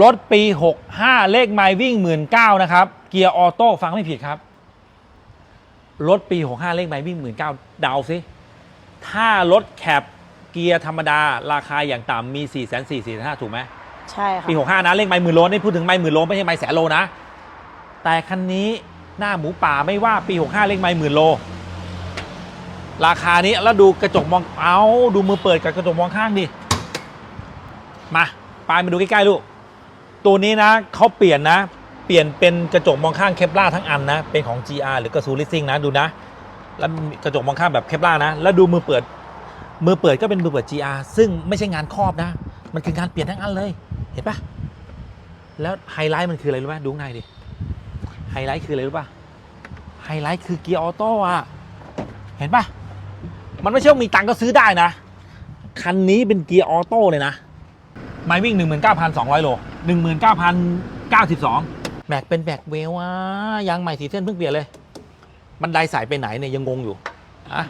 รถปี 65 เลขไมล์วิ่ง 19,000นะครับ เกียร์ออโต้ฟังไม่ผิดครับ รถปี 65 เลขไมล์วิ่ง 19,000เดาสิ ถ้ารถแคปเกียร์ธรรมดา ราคาอย่างต่ำมี 4 4 4 4 5ถูกไหมใช่ค่ะปี 65 นะเลขไมล์หมื่นโลนี่พูดถึงไมล์หมื่นโลไม่ใช่ไมล์แสนโลนะ แต่คันนี้หน้าหมูป่าไม่ว่าปี 65 เลขไมล์หมื่นโล ราคานี้แล้วดูกระจกมองเอาดูมือเปิดกับกระจกมองข้างดิมาปลายมาดูใกล้ๆลูก ตัวนี้นะเขาเปลี่ยนนะ เปลี่ยนเป็นกระจกมองข้างเคปล่าทั้งอันนะ เป็นของ GR หรือกระซูลิซิ่งนะดูนะ แล้วกระจกมองข้างแบบเคปล่านะ แล้วดูมือเปิด มือเปิดก็เป็นมือเปิด GR ซึ่งไม่ใช่งานครอบนะ มันคืองานเปลี่ยนทั้งอันเลย เห็นปะแล้วไฮไลท์มันคืออะไรรู้ไหมดูข้างในดิ ไฮไลท์คืออะไรรู้ปะไฮไลท์คือเกียร์ออโต้อะเห็นปะมันไม่ใช่ว่ามีตังก็ซื้อได้นะ คันนี้เป็นเกียร์ออโต้เลยนะ ไมล์วิ่ง 19,200 โล 19,092แม็กเป็นแม็กเวลอะยางใหม่สีเส้นเพิ่งเปลี่ยนเลย บันไดสายไปไหนเนี่ยยังงงอยู่อะ